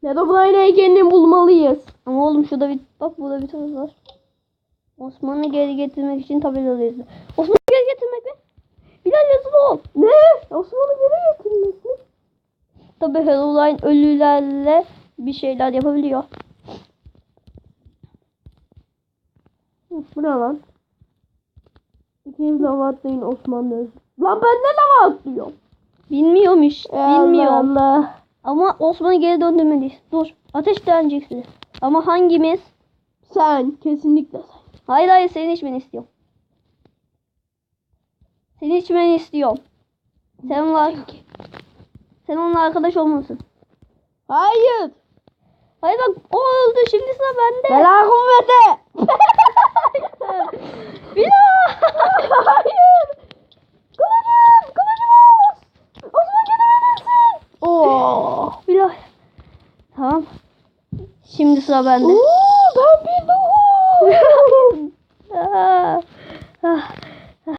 Herobrine heykelini bulmalıyız. Ama oğlum şurada bir bak burada bir tane var. Osman'ı geri getirmek için tabelalıyız. Osman'ı geri getirmek mi? Bilal yazılı ol. Ne? Osman'ı geri getirmek mi? Tabi Herobrine ölülerle bir şeyler yapabiliyor. Bu ne lan? İkiniz lava atlayın Osman da öldü. Lan ben de lava atlıyorum. Bilmiyormuş. Bilmiyorum. Allah Allah. Ama Osman'ı geri döndürmeliyiz. Dur. Ateş deneceksin. Ama hangimiz? Sen kesinlikle sen. Hayır hayır senin içmeni istiyorum. Senin içmeni istiyorum. Sen var. Sen onunla arkadaş olmalısın. Hayır. Hayır bak o öldü şimdi sıra bende. Bela kuvvete. Bilal. Tamam. Şimdi sıra bende. Oo, ben bir ah. ah.